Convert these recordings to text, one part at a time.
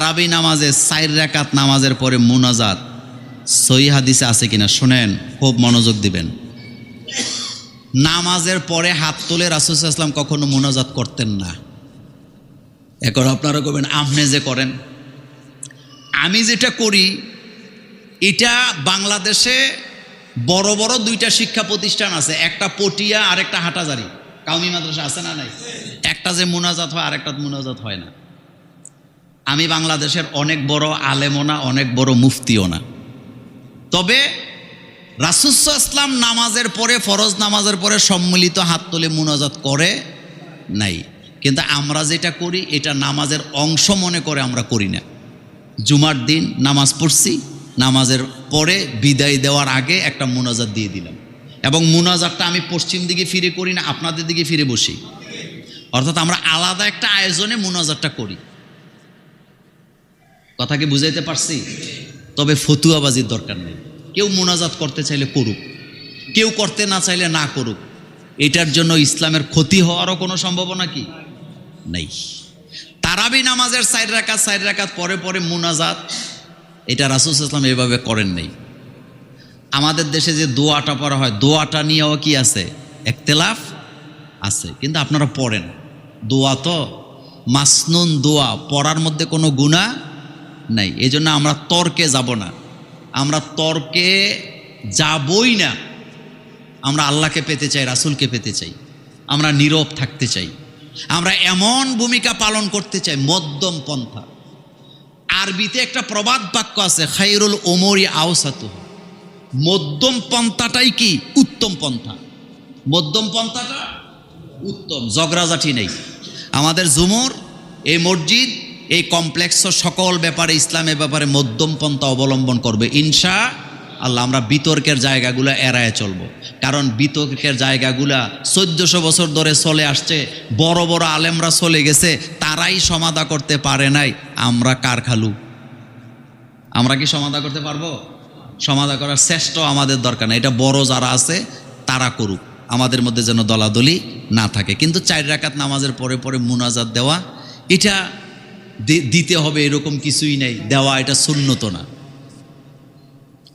তারাবি নামাজে সাইর রাকাত নামাজের পরে মুনাজাত। সই হাদিসে আছে কিনা? শোনেন, খুব মনোযোগ দিবেন। নামাজের পরে হাত তুলে রাসুসাল্লাম কখনো মুনাজাত করতেন না। এখন আপনারা করবেন আপনি যে করেন। আমি যেটা করি, এটা বাংলাদেশে বড় বড় দুইটা শিক্ষা প্রতিষ্ঠান আছে। একটা পটিয়া আর একটা হাটাজারি। কাউমি মাদ্রাসা আছে না নাই? একটা যে মুনাজাত হয় আর একটা মুনাজাত হয় না। আমি বাংলাদেশের অনেক বড় আলেমও না, অনেক বড় মুফতিও না। তবে রাসুস ইসলাম নামাজের পরে, ফরজ নামাজের পরে সম্মিলিত হাত তুলে মুনাজাত করে নাই। কিন্তু আমরা যেটা করি, এটা নামাজের অংশ মনে করে আমরা করি না। জুমার দিন নামাজ পড়ছি, নামাজের পরে বিদায় দেওয়ার আগে একটা মুনাজাত দিয়ে দিলাম। এবং মুনাজাতটা আমি পশ্চিম দিকে ফিরে করি না, আপনাদের দিকে ফিরে বসি। অর্থাৎ আমরা আলাদা একটা আয়োজনে মুনাজাতটা করি। কথা কি বুঝাইতে পারছি? তবে ফতুয়াবাজির দরকার নেই। কেউ মোনাজাত করতে চাইলে করুক, কেউ করতে না চাইলে না করুক। এটার জন্য ইসলামের ক্ষতি হওয়ারও কোনো সম্ভাবনা কি? নেই। তারাবি নামাজের সাইড রাকাত সাইড রাকাত পরে পরে মোনাজাত, এটা রাসুল ইসলাম এভাবে করেন নেই। আমাদের দেশে যে দোয়াটা পড়া হয়, দোয়াটা নিয়েও কি আছে? একতেলাফ আছে, কিন্তু আপনারা পড়েন। দোয়া তো মাসনুন দোয়া, পড়ার মধ্যে কোনো গুণা নাই। এই জন্য আমরা তর্কে যাব না। আমরা তর্কে যাবই না। আমরা আল্লাহকে পেতে চাই, রাসুলকে পেতে চাই। আমরা নীরব থাকতে চাই। আমরা এমন ভূমিকা পালন করতে চাই, মধ্যম পন্থা। আরবিতে একটা প্রবাদ বাক্য আছে খাইরুল ওমরি আওসাতু। মধ্যম পন্থাটাই কি? উত্তম পন্থা। মধ্যম পন্থাটা উত্তম, জগরাজাটি নেই। আমাদের জুমুর, এই মসজিদ এই কমপ্লেক্স সকল ব্যাপারে, ইসলামের ব্যাপারে মধ্যম পন্থা অবলম্বন করবে। ইনশা আল্লাহ আমরা বিতর্কের জায়গাগুলো এড়ায় চলবো। কারণ বিতর্কের জায়গাগুলা চোদ্দশো বছর ধরে চলে আসছে, বড় বড় আলেমরা চলে গেছে, তারাই সমাধা করতে পারে নাই, আমরা কার খালু? আমরা কি সমাধা করতে পারব? সমাধা করার শ্রেষ্ঠ আমাদের দরকার নেই। এটা বড় যারা আছে, তারা করুক। আমাদের মধ্যে যেন দলাদলি না থাকে। কিন্তু চার রাকাত নামাজের পরে পরে মুনাজাত দেওয়া, এটা দিতে হবে এরকম কিছুই নেই। দেওয়া এটা শূন্যত না।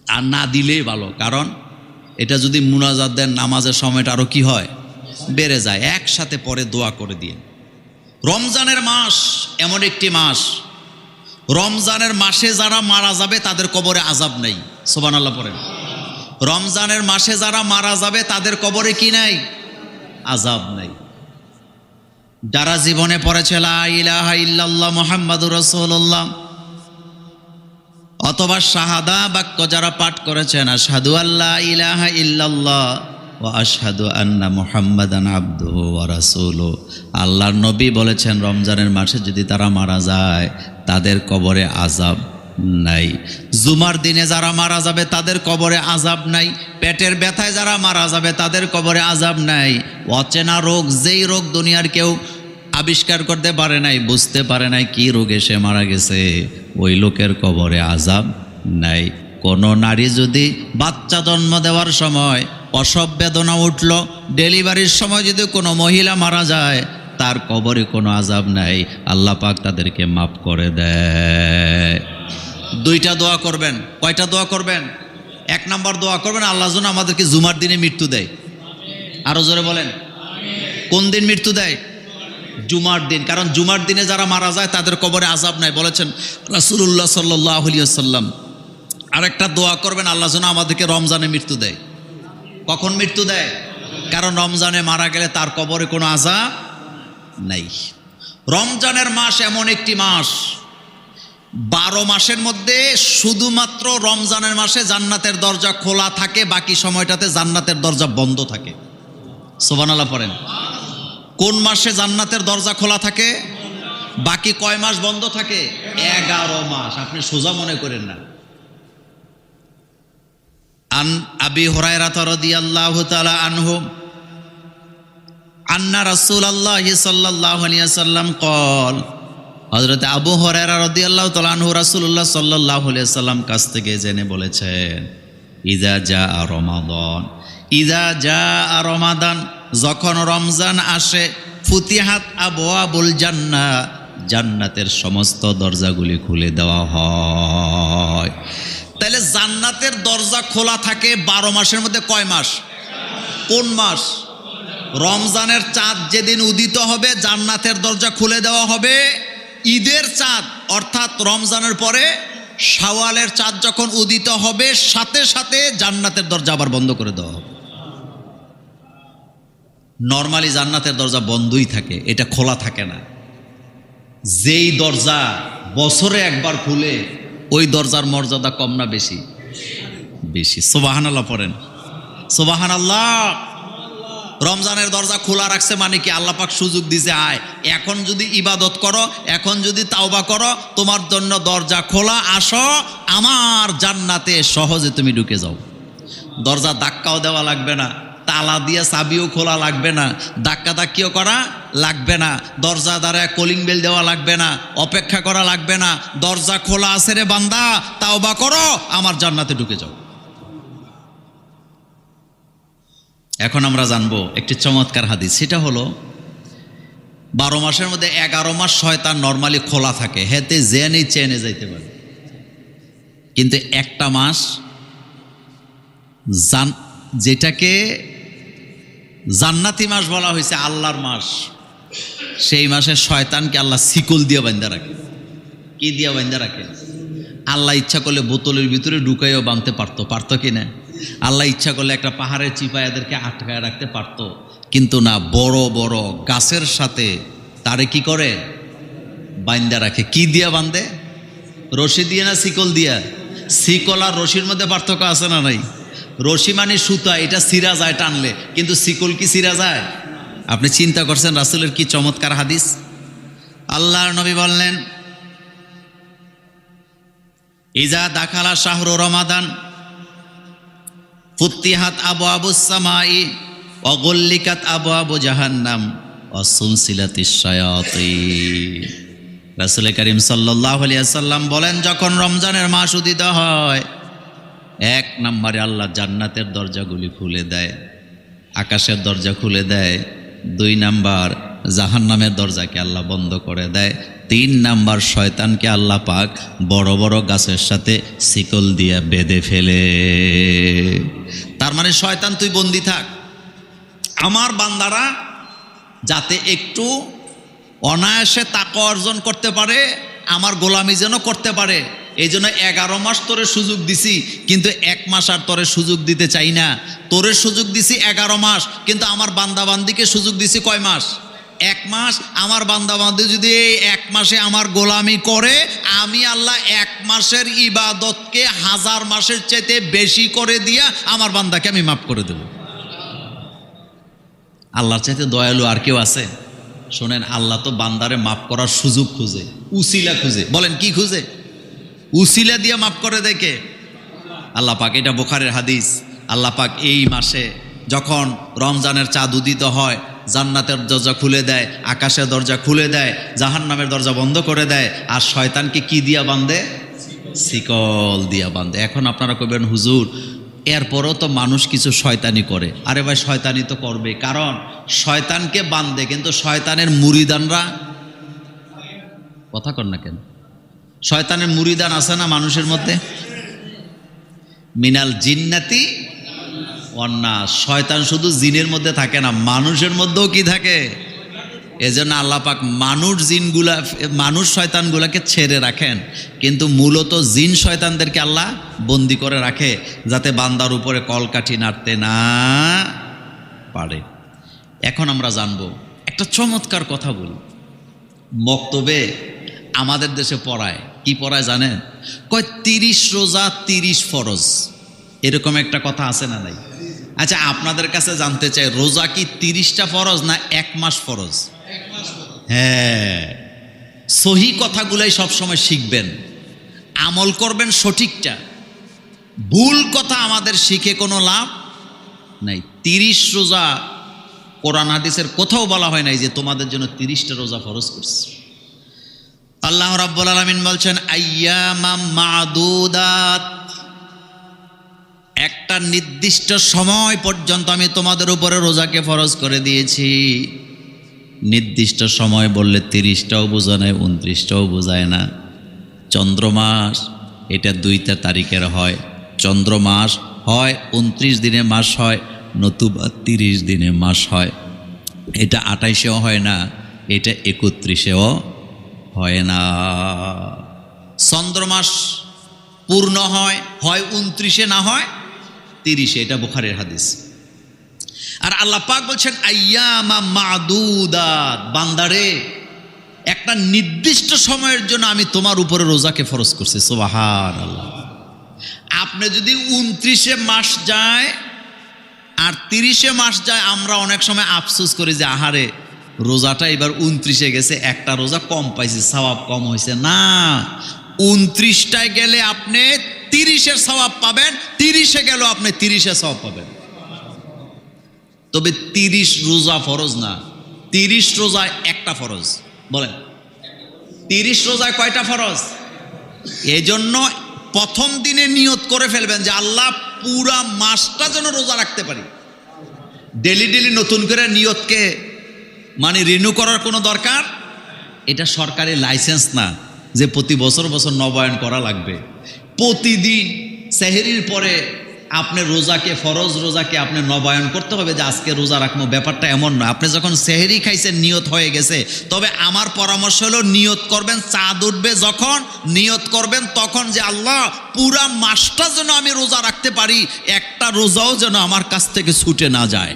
আর না দিলেই ভালো, কারণ এটা যদি মুনাজাত দেন, নামাজের সময়টা আরও কি হয়? বেড়ে যায়। একসাথে পরে দোয়া করে দিয়ে রমজানের মাস এমন একটি মাস। রমজানের মাসে যারা মারা যাবে, তাদের কবরে আজাব নেই। সোবান আল্লাহ পড়েন। রমজানের মাসে যারা মারা যাবে, তাদের কবরে কি নাই? আজাব নাই। যারা জীবনে পড়েছে ইলাহা ইল্লাল্লাহ অথবা শাহাদা বাক্য যারা পাঠ করেছেন, আশহাদু আল্লাহ ইলাহা ইল্লাল্লাহ ও আশহাদু আন্না মুহাম্মাদান আবদুহু ওয়া রাসূলু আল্লাহর নবী বলেছেন, রমজানের মাসে যদি তারা মারা যায়, তাদের কবরে আজাব নাই। জুমার দিনে যারা মারা যাবে তাদের কবরে আজাব নাই। পেটের ব্যথায় যারা মারা যাবে তাদের কবরে আজাব নাই। অচেনা রোগ, যেই রোগ দুনিয়ার কেউ আবিষ্কার করতে পারে নাই, বুঝতে পারে নাই কি রোগে সে মারা গেছে, ওই লোকের কবরে আজাব নাই। কোনো নারী যদি বাচ্চা জন্ম দেওয়ার সময় অসব বেদনা উঠল, ডেলিভারির সময় যদি কোনো মহিলা মারা যায় তার কবরে কোনো আজাব নাই। আল্লাহ পাক তাদেরকে মাফ করে দেয়। দুইটা দোয়া করবেন। কয়টা দোয়া করবেন? এক নাম্বার দোয়া করবেন, আল্লাহ যেন আমাদেরকে জুমার দিনে মৃত্যু দেয়। আরও জোরে বলেন। কোন দিন মৃত্যু দেয়? জুমার দিন। কারণ জুমার দিনে যারা মারা যায়, তাদের কবরে আজাব নাই। বলেছেন রাসুল্লাহ সাল্লাহ আরেকটা দোয়া করবেন, আল্লাহ যেন আমাদেরকে রমজানে মৃত্যু দেয়। কখন মৃত্যু দেয়? কারণ রমজানে মারা গেলে তার কবরে কোনো আজাব নাই। রমজানের মাস এমন একটি মাস। বারো মাসের মধ্যে শুধুমাত্র রমজানের মাসে জান্নাতের দরজা খোলা থাকে, বাকি সময়টাতে জান্নাতের দরজা বন্ধ থাকে। সোবানাল্লাহ পড়েন। কোন মাসে জান্নাতের দরজা খোলা থাকে? বাকি কয় মাস বন্ধ থাকে? এগারো মাস। আপনি সোজা মনে করেন না। আন আবি হরাই হরাইরাত রাদিয়াল্লাহু তাআলা আনহু আন্না রাসুল আল্লাহ সাল্লাহ সাল্লাম কল হজরত আবু হরেরা রদি আল্লাহ তালাহু রাসুল্লাহ সাল্লাহ সাল্লাম কাছ থেকে জেনে বলেছেন ইজা যা আর রমাদন ইজা যা আর রমাদান, যখন রমজান আসে, ফুতিহাত আবু আবুল জান্না, জান্নাতের সমস্ত দরজাগুলি খুলে দেওয়া হয়। তাহলে জান্নাতের দরজা খোলা থাকে বারো মাসের মধ্যে কয় মাস? কোন মাস? রমজানের চাঁদ যেদিন উদিত হবে, জান্নাতের দরজা খুলে দেওয়া হবে। ঈদের চাঁদ, অর্থাৎ রমজানের পরে শাওয়ালের চাঁদ যখন উদিত হবে, সাথে সাথে জান্নাতের দরজা আবার বন্ধ করে দেওয়া হবে। নর্মালি জান্নাতের দরজা বন্ধই থাকে, এটা খোলা থাকে না। যেই দরজা বছরে একবার খুলে, ওই দরজার মর্যাদা কম না বেশি? বেশি। সোবাহান আল্লাহ পড়েন। সোবাহান আল্লাহ রমজানের দরজা খোলা রাখছে মানে কি? আল্লাহ পাক সুযোগ দিছে, আয়। এখন যদি ইবাদত করো, এখন যদি তাওবা করো, তোমার জন্য দরজা খোলা, আসো, আমার জান্নাতে সহজে তুমি ঢুকে যাও। দরজা ধাক্কাও দেওয়া লাগবে না, তালা দিয়ে চাবিও খোলা লাগবে না, ধাক্কা ধাক্কিও করা লাগবে না, দরজা দ্বারা কলিং বেল দেওয়া লাগবে না, অপেক্ষা করা লাগবে না, দরজা খোলা আছে রে বান্দা তাও বা করো, আমার জান্নাতে ঢুকে যাও। এখন আমরা জানব একটি চমৎকার হাদিস। সেটা হলো, বারো মাসের মধ্যে এগারো মাস শয়তান নর্মালি খোলা থাকে, হেতে জেনেই চেনে যাইতে পারে। কিন্তু একটা মাস জান, যেটাকে জান্নাতি মাস বলা হয়েছে, আল্লাহর মাস, সেই মাসে শয়তানকে আল্লাহ শিকল দিয়ে বান্ধা রাখে। কি দিয়ে বান্ধা রাখে? আল্লাহ ইচ্ছা করলে বোতলের ভিতরে ঢুকাইও বাঁধতে পারতো পারতো কি না? আল্লাহ ইচ্ছা করলে একটা পাহাড়ের চিপায় এদেরকে আটকায় রাখতে পারতো। কিন্তু না, বড় বড় গাছের সাথে তারে কি করে? বান্দা রাখে। কি দিয়া বান্ধে রশি দিয়ে না শিকল দিয়া? শিকল আর রশির মধ্যে পার্থক্য আছে না নাই? রশি মানে সুতা, এটা সিরা যায় টানলে। কিন্তু শিকল কি সিরা যায়? আপনি চিন্তা করছেন রাসুলের কি চমৎকার হাদিস? আল্লাহর নবী বললেন, ইজা দাখালা শাহরু রমাদান ফুত্তিহাত আবু আবু সামাই, অগল্লিকাত আবু আবু জাহান্নাম অসুলসিলাতি শায়াতি রাসুল করিম সাল্লাহ সাল্লাম বলেন, যখন রমজানের মাস উদিত হয়, এক নম্বরে আল্লাহ জান্নাতের দরজাগুলি খুলে দেয়, আকাশের দরজা খুলে দেয়, দুই নাম্বার জাহান্নামের দরজাকে আল্লাহ বন্ধ করে দেয় তিন নাম্বার শয়তানকে আল্লাহ পাক বড় বড় গাছের সাথে শিকল দিয়ে বেঁধে ফেলে। তার মানে শয়তান, তুই বন্দি থাক। আমার বান্দারা যাতে একটু অনায়াসে তাক অর্জন করতে পারে, আমার গোলামি যেন করতে পারে। এই জন্য এগারো মাস তোরে সুযোগ দিছি, কিন্তু এক মাস আর তোরে সুযোগ দিতে চাই না। তোরে সুযোগ দিছি এগারো মাস, কিন্তু আমার বান্দাবান্দিকে সুযোগ দিছি কয় মাস? এক মাস, আমার বান্দাবান্দি যদি এই এক মাসে আমার গোলামি করে, আমি আল্লাহ এক মাসের ইবাদতকে হাজার মাসের চাইতে বেশি করে দিয়া আমার বান্দাকে আমি মাফ করে দেব। আল্লাহর চাইতে দয়ালু আর কেউ আছে? শোনেন, আল্লাহ তো বান্দারে মাফ করার সুযোগ খুঁজে, উসিলা খুঁজে। বলেন, কি খুঁজে? উসিলা দিয়ে মাফ করে দেখে আল্লাহ পাক, এটা বোখারের হাদিস। আল্লাহ পাক এই মাসে যখন রমজানের চাঁদ উদিত হয় জান্নাতের দরজা খুলে দেয়, আকাশের দরজা খুলে দেয়, জাহান্নামের দরজা বন্ধ করে দেয়, আর শয়তানকে কি দিয়া বান্ধে শিকল দিয়া বান্ধে এখন আপনারা কবেন হুজুর, এরপরও তো মানুষ কিছু শয়তানি করে। আরে ভাই, শয়তানি তো করবে। কারণ শয়তানকে বান্ধে কিন্তু শয়তানের মুরিদানরা কথা কর না কেন? শয়তানের মুরিদান আছে না মানুষের মধ্যে? মিনাল জিন্নাতি অন্না শয়তান শুধু জিনের মধ্যে থাকে না, মানুষের মধ্যেও কি থাকে? এজন্য আল্লাপাক মানুষ জিনগুলা, মানুষ শয়তানগুলাকে ছেড়ে রাখেন। কিন্তু মূলত জিন শয়তানদেরকে আল্লাহ বন্দি করে রাখে, যাতে বান্দার উপরে কলকাঠি নাড়তে না পারে। এখন আমরা জানব, একটা চমৎকার কথা বলি। বক্তব্যে আমাদের দেশে পড়ায়। কি পড়ায় জানেন? কয়, তিরিশ রোজা, তিরিশ ফরজ। এরকম একটা কথা আছে না নাই? আচ্ছা আপনাদের কাছে জানতে চাই, রোজা কি তিরিশটা ফরজ না এক মাস ফরজ? হ্যাঁ। সহি কথাগুলাই সবসময় শিখবেন। আমল করবেন সঠিকটা। ভুল কথা আমাদের শিখে কোনো লাভ নাই। তিরিশ রোজা কোরআন হাদিসের কোথাও বলা হয় নাই যে তোমাদের জন্য তিরিশটা রোজা ফরজ করছে। আল্লাহ রাব্বুল আলামিন বলছেন, আইয়ামাম মাদুদাত। একটা নির্দিষ্ট সময় পর্যন্ত আমি তোমাদের উপরে রোজাকে ফরজ করে দিয়েছি। নির্দিষ্ট সময় বললে তিরিশটাও বোঝা নেয় উনত্রিশটাও বোঝায় না। চন্দ্রমাস এটা দুইটা তারিখের হয়। চন্দ্রমাস হয়, উনত্রিশ দিনে মাস হয়, নতুবা তিরিশ দিনে মাস হয়। এটা আঠাইশেও হয় না, এটা একত্রিশেও হয় না। চন্দ্রমাস পূর্ণ হয় হয় উনত্রিশে না হয় তিরিশে, এটা বুখারের হাদিস। আর আল্লাহ পাক বলছেন, আইয়ামা মাদুদাত বান্দারে, একটা নির্দিষ্ট সময়ের জন্য আমি তোমার উপরে রোজাকে ফরজ করছি সোবাহার আল্লাহ আপনি যদি উনত্রিশে মাস যায়, আর তিরিশে মাস যায়, আমরা অনেক সময় আফসোস করি যে, আহারে, রোজাটা এবার উনত্রিশে গেছে, একটা রোজা কম পাইছে, সওয়াব কম হয়েছে না, উনত্রিশটায় গেলে আপনি তিরিশের সওয়াব পাবেন, তিরিশে গেল আপনি তিরিশে সওয়াব পাবেন। তবে তিরিশ রোজা ফরজ না। তিরিশ রোজায় একটা ফরজ। বলেন। তিরিশ রোজায় কয়টা ফরজ? এজন্য প্রথম দিনে নিয়ত করে ফেলবেন যে আল্লাহ পুরা মাসটা যেন রোজা রাখতে পারি। ডেলি ডেলি নতুন করে নিয়তকে মানে রিনিউ করার কোনো দরকার? এটা সরকারি লাইসেন্স না, যে প্রতি বছর বছর নবায়ন করা লাগবে। প্রতিদিন সেহেরির পরে আপনি রোজাকে, ফরজ রোজাকে আপনি নবায়ন করতে হবে যে আজকে রোজা রাখব। ব্যাপারটা এমন না আপনি যখন সেহেরি খাইছেন, নিয়ত হয়ে গেছে। তবে আমার পরামর্শ হলো নিয়ত করবেন, চাঁদ উঠবে যখন নিয়ত করবেন, তখন যে আল্লাহ পুরা মাসটা যেন আমি রোজা রাখতে পারি, একটা রোজাও যেন আমার কাছ থেকে ছুটে না যায়।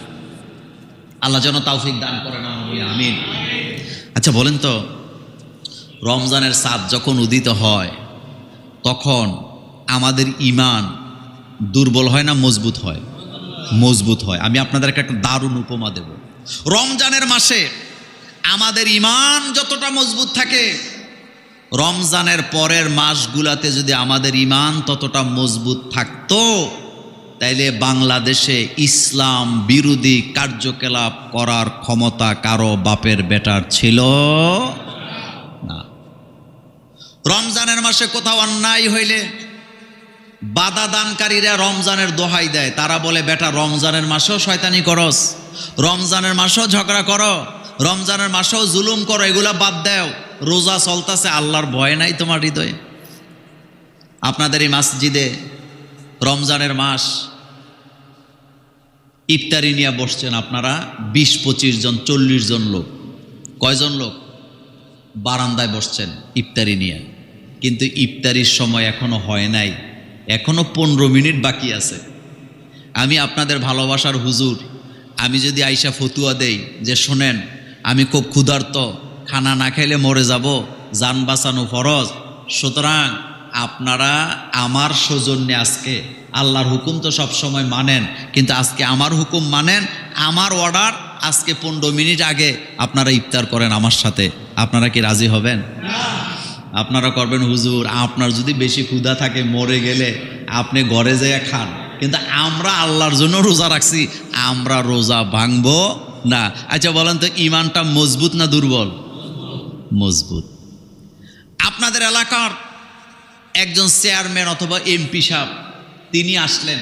আল্লাহ যেন তাওফিক দান করেন, আমিন। আচ্ছা বলেন তো, রমজানের চাঁদ যখন উদিত হয় তখন আমাদের ইমান দুর্বল হয় না মজবুত হয়? মজবুত হয়। আমি আপনাদেরকে একটা দারুণ উপমা দেব। রমজানের মাসে আমাদের ইমান যতটা মজবুত থাকে, রমজানের পরের মাসগুলাতে যদি আমাদের ইমান ততটা মজবুত থাকতো, তাইলে বাংলাদেশে ইসলাম বিরোধী কার্যকলাপ করার ক্ষমতা কারও বাপের বেটার ছিল? রমজানের মাসে কোথাও অন্যায় হইলে বাধা দানকারীরা রমজানের দোহাই দেয়। তারা বলে, বেটা, রমজানের মাসেও শয়তানি করস, রমজানের মাসেও ঝগড়া করো, রমজানের মাসেও জুলুম করো, এগুলা বাদ দেও। রোজা চলতেছে, আল্লাহর ভয় নাই তোমার হৃদয়ে? আপনাদের এই মসজিদে রমজানের মাস, ইফতারি নিয়ে বসছেন আপনারা বিশ, পঁচিশ জন, চল্লিশ জন লোক। কয়জন লোক? বারান্দায় বসছেন ইফতারি নিয়ে। কিন্তু ইফতারির সময় এখনও হয় নাই। এখনও পনেরো মিনিট বাকি আছে। আমি আপনাদের ভালোবাসার হুজুর। আমি যদি আইসা ফতুয়া দেই যে শোনেন, আমি খুব ক্ষুধার্ত, খানা না খাইলে মরে যাব, যান বাঁচানো ফরজ। সুতরাং আপনারা আমার সৌজন্যে আজকে আল্লাহর হুকুম তো সব সময় মানেন, কিন্তু আজকে আমার হুকুম মানেন, আমার অর্ডার আজকে পনেরো মিনিট আগে আপনারা ইফতার করেন আমার সাথে। আপনারা কি রাজি হবেন? আপনারা করবেন, হুজুর, আপনার যদি বেশি ক্ষুধা থাকে, মরে গেলে আপনি ঘরে যেয়ে খান। কিন্তু আমরা আল্লাহর জন্য রোজা রাখছি। আমরা রোজা ভাঙবো না। আচ্ছা বলেন তো, ইমানটা মজবুত না দুর্বল? মজবুত। আপনাদের এলাকার একজন চেয়ারম্যান অথবা এমপি সাহেব, তিনি আসলেন।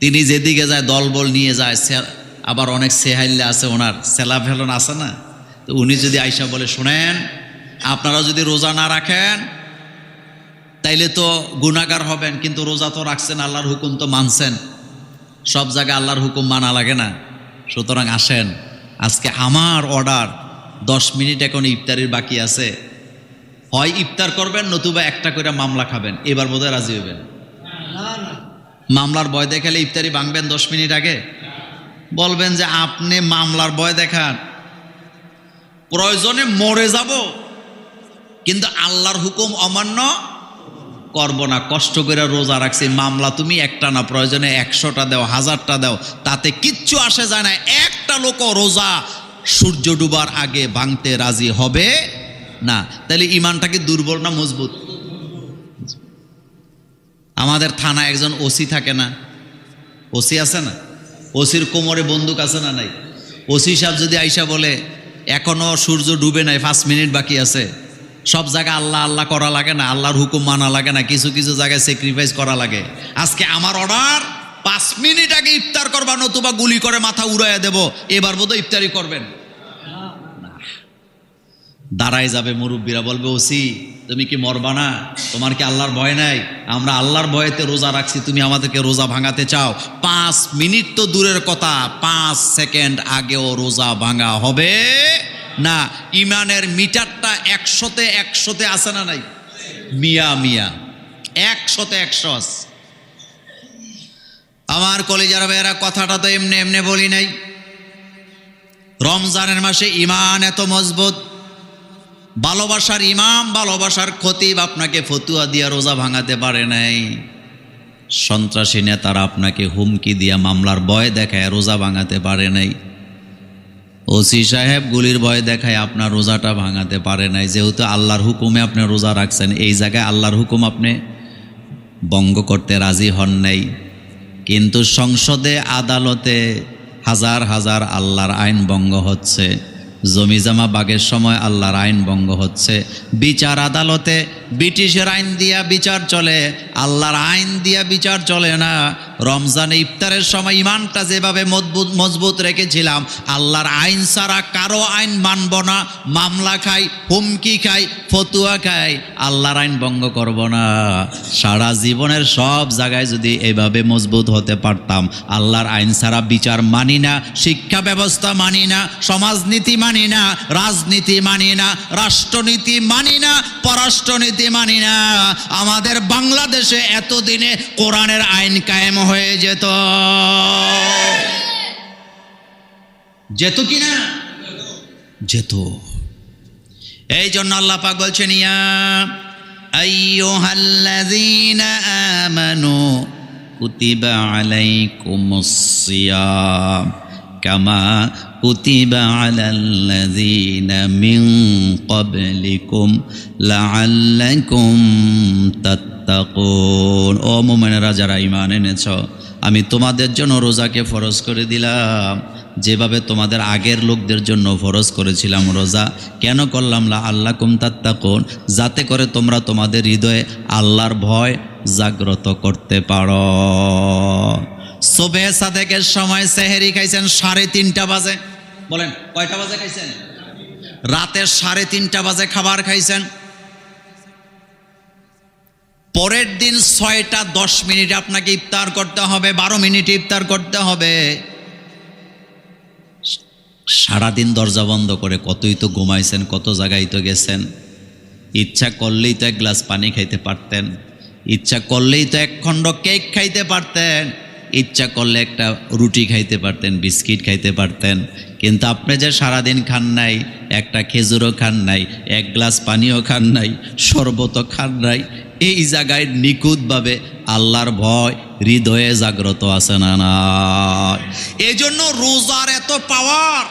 তিনি যেদিকে যায় দলবল নিয়ে যায় আবার অনেক সেহাইল্লে আছে ওনার। সেলা ফেলন আছে না? তো উনি যদি আইসা বলে, শোনেন আপনারা যদি রোজা না রাখেন, তাইলে তো গুণাগার হবেন, কিন্তু রোজা তো রাখছেন, আল্লাহর হুকুম তো মানছেন। সব জায়গায় আল্লাহর হুকুম মানা লাগে না। সুতরাং আসেন, আজকে আমার অর্ডার দশ মিনিট এখন ইফতারির বাকি আছে। হয় ইফতার করবেন, নতুবা একটা করে মামলা খাবেন। এবার বোধহয় রাজি হবেন মামলার ভয় দেখালে ইফতারি ভাঙবেন দশ মিনিট আগে? বলবেন যে, আপনি মামলার ভয় দেখান। প্রয়োজনে মরে যাব। কিন্তু আল্লাহর হুকুম অমান্য করব না। কষ্ট করে রোজা রাখছি। মামলা তুমি একটা না, প্রয়োজনে একশোটা দাও, হাজারটা দাও। তাতে কিচ্ছু আসে যায় না। একটা লোক রোজা সূর্য ডুবার আগে ভাঙতে রাজি হবে না। তাহলে ইমানটা কি দুর্বল না মজবুত? আমাদের থানায় একজন ওসি থাকে না। ওসি আছে না? ওসির কোমরে বন্দুক আছে না নাই? ওসি সাহেব যদি আইসা বলে, এখনও সূর্য ডুবে নাই, পাঁচ মিনিট বাকি আছে। সব জায়গায় আল্লাহ আল্লাহ করা লাগে না, আল্লাহর হুকুম মানা লাগে না, কিছু কিছু জায়গায় স্যাক্রিফাইস করা লাগে। আজকে আমার অর্ডার পাঁচ মিনিট আগে ইফতার করবা, নতুবা গুলি করে মাথা উড়াইয়া দেব, এবার বোধহয় ইফতারি করবেন। দাঁড়ায় যাবে মুরব্বীরা, বলবে, ওসি, তুমি কি মরবা না? তোমার কি আল্লাহর ভয় নাই? আমরা আল্লাহর ভয়েতে রোজা রাখছি, তুমি আমাদেরকে রোজা ভাঙাতে চাও। পাঁচ মিনিট তো দূরের কথা, পাঁচ সেকেন্ড আগেও রোজা ভাঙা হবে। না, ইমানের মিটারটা একশোতে একশোতে আছে না নাই? মিয়া মিয়া। একশোতে একশো আছে। আমার কলেজার ভাইয়েরা, কথাটা তো এমনি এমনি বলি নাই। রমজানের মাসে ইমান এত মজবুত। ভালোবাসার ইমাম, ভালোবাসার খতিব আপনাকে ফতুয়া দিয়া রোজা ভাঙাতে পারে নাই। সন্ত্রাসী নেতারা আপনাকে হুমকি দিয়া মামলার ভয় দেখায় রোজা ভাঙাতে পারে নাই। ওসি সাহেব গুলির ভয় দেখায় আপনার রোজাটা ভাঙাতে পারে নাই। যেহেতু আল্লাহর হুকুমে আপনি রোজা রাখছেন, এই জায়গায় আল্লাহর হুকুম আপনি বঙ্গ করতে রাজি হন নাই। কিন্তু সংসদে আদালতে হাজার হাজার আল্লাহর আইন ভঙ্গ হচ্ছে। জমিজামা বাগের সময় আল্লাহর আইন ভঙ্গ হচ্ছে। বিচার আদালতে ব্রিটিশের আইন দিয়া বিচার চলে, আল্লাহর আইন দিয়া বিচার চলে না রমজানে ইফতারের সময় ইমানটা যেভাবে মজবুত মজবুত রেখেছিলাম, আল্লাহর আইন ছাড়া কারও আইন মানব না। মামলা খাই, হুমকি খাই, ফতুয়া খাই, আল্লাহর আইন ভঙ্গ করব না। সারা জীবনের সব জায়গায় যদি এভাবে মজবুত হতে পারতাম, আল্লাহর আইন ছাড়া বিচার মানি না, শিক্ষা ব্যবস্থা মানি না, সমাজনীতি মানি না, রাজনীতি মানি না, রাষ্ট্রনীতি মানি না, পররাষ্ট্রনীতি মানি না। আমাদের বাংলাদেশে এতদিনে কোরআনের আইন কায়েম হয়ে যেত। যেত কি না? যেত। এই জন্য আল্লাহ পাক বলছেন, ইয়া আইয়ুহাল্লাযীনা আমানু কুতিবা আলাইকুমুস সিয়াম। কামা কুতিবা আলাল্লাযীনা মিন ক্বাবলিকুম লাআল্লাকুম তাত্তাকুন ও মুমিনেরা, যারা ঈমান এনেছো, আমি তোমাদের জন্য রোজাকে ফরজ করে দিলাম। যেভাবে তোমাদের আগের লোকদের জন্য ফরজ করেছিলাম রোজা, কেন করলাম? লা আল্লাহ কুম তাত্তাকুন, যাতে করে তোমরা তোমাদের হৃদয়ে আল্লাহর ভয় জাগ্রত করতে পারো। সোবে সাদেকের সময় সেহেরি খাইছেন সাড়ে তিনটা বাজে। বলেন, কয়টা বাজে খাইছেন? রাতের সাড়ে তিনটা বাজে খাবার খাইছেন। পরের দিন ছয়টা দশ মিনিট আপনাকে ইফতার করতে হবে, বারো মিনিট ইফতার করতে হবে। সারাদিন দরজা বন্ধ করে কতই তো ঘুমাইছেন, কত জায়গায় তো গেছেন। ইচ্ছা করলেই তো এক গ্লাস পানি খাইতে পারতেন, ইচ্ছা করলেই তো এক খণ্ড কেক খাইতে পারতেন। ইচ্ছা করলে একটা রুটি খাইতে পারতেন, বিস্কিট খাইতে পারতেন। কিন্তু আপনি যে সারাদিন খান নাই, একটা খেজুরও খান নাই, এক গ্লাস পানিও খান নাই, শরবতও খান নাই, এই জায়গায় নিখুঁতভাবে আল্লাহর ভয়, হৃদয়ে জাগ্রত আছে না না এই জন্য রোজার এত পাওয়ার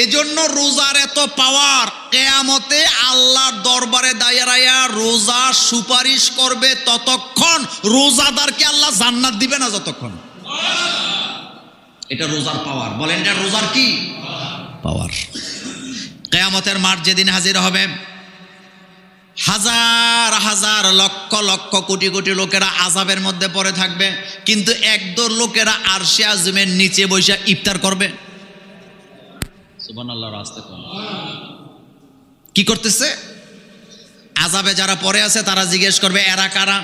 এজন্য রোজার এত পাওয়ার কেয়ামতে আল্লাহর দরবারে দাঁড়াইয়া রোজা সুপারিশ করবে ততক্ষণ রোজাদারকে আল্লাহ জান্নাত দিবে না যতক্ষণ। এটা রোজার পাওয়ার বলেন, এটা রোজার কি? পাওয়ার কেয়ামতের মাঠ যেদিন হাজির হবে, হাজার হাজার, লক্ষ লক্ষ, কোটি কোটি লোকেরা আজাবের মধ্যে পড়ে থাকবে, কিন্তু একদল লোকেরা আরশে আজমের নিচে বসে ইফতার করবে। কি করতেছে? আজাবে যারা পরে আছে, তারা জিজ্ঞেস করবে, এরা কারা?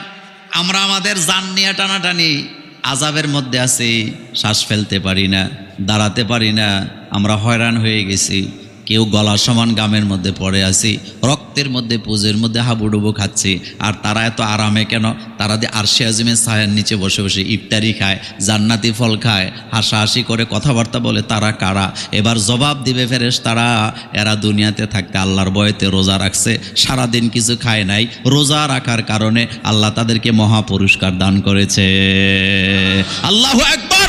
আমরা আমাদের জান নিয়ে টানাটানি। আজাবের মধ্যে আছি, শ্বাস ফেলতে পারি না, দাঁড়াতে পারি না, আমরা হয়রান হয়ে গেছি। কেউ গলা সমান গামের মধ্যে পড়ে আছি, রক্তের মধ্যে, পুজোর মধ্যে হাবুডুবু খাচ্ছি। আর তারা এত আরামে কেন? তারা দিয়ে আরশে আজমের ছায়ার নিচে বসে বসে ইফতারি খায়, জান্নাতি ফল খায়, হাসাহাসি করে কথাবার্তা বলে তারা কারা? এবার জবাব দিবে ফেরেস তারা এরা দুনিয়াতে থাকতে আল্লাহর বয়েতে রোজা রাখছে, সারাদিন কিছু খায় নাই, রোজা রাখার কারণে আল্লাহ তাদেরকে মহা পুরস্কার দান করেছে। আল্লাহ একবার